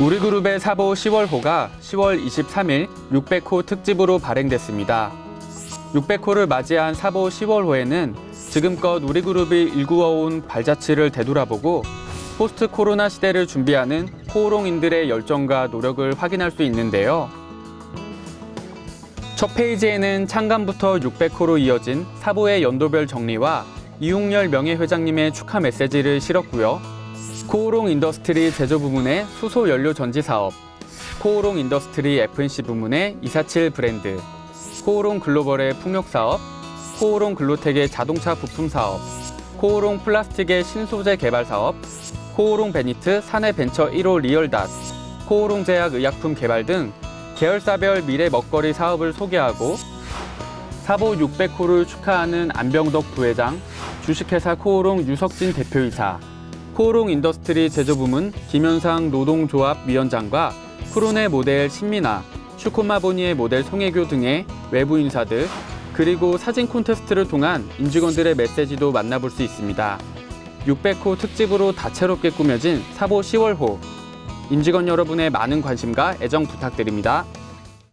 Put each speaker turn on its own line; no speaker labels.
우리 그룹의 사보 10월호가 10월 23일 600호 특집으로 발행됐습니다. 600호를 맞이한 사보 10월호에는 지금껏 우리 그룹이 일구어온 발자취를 되돌아보고 포스트 코로나 시대를 준비하는 코오롱인들의 열정과 노력을 확인할 수 있는데요. 첫 페이지에는 창간부터 600호로 이어진 사보의 연도별 정리와 이웅열 명예회장님의 축하 메시지를 실었고요. 코오롱 인더스트리 제조 부문의 수소 연료 전지 사업, 코오롱 인더스트리 F&C 부문의 247 브랜드, 코오롱 글로벌의 풍력 사업, 코오롱 글로텍의 자동차 부품 사업, 코오롱 플라스틱의 신소재 개발 사업, 코오롱 베니트 사내 벤처 1호 리얼닷, 코오롱 제약 의약품 개발 등 계열사별 미래 먹거리 사업을 소개하고 사보 600호를 축하하는 안병덕 부회장, 주식회사 코오롱 유석진 대표이사, 코오롱 인더스트리 제조부문 김현상 노동조합 위원장과 프로네 모델 신민아, 슈코마보니의 모델 송혜교 등의 외부 인사들, 그리고 사진 콘테스트를 통한 임직원들의 메시지도 만나볼 수 있습니다. 600호 특집으로 다채롭게 꾸며진 사보 10월호. 임직원 여러분의 많은 관심과 애정 부탁드립니다.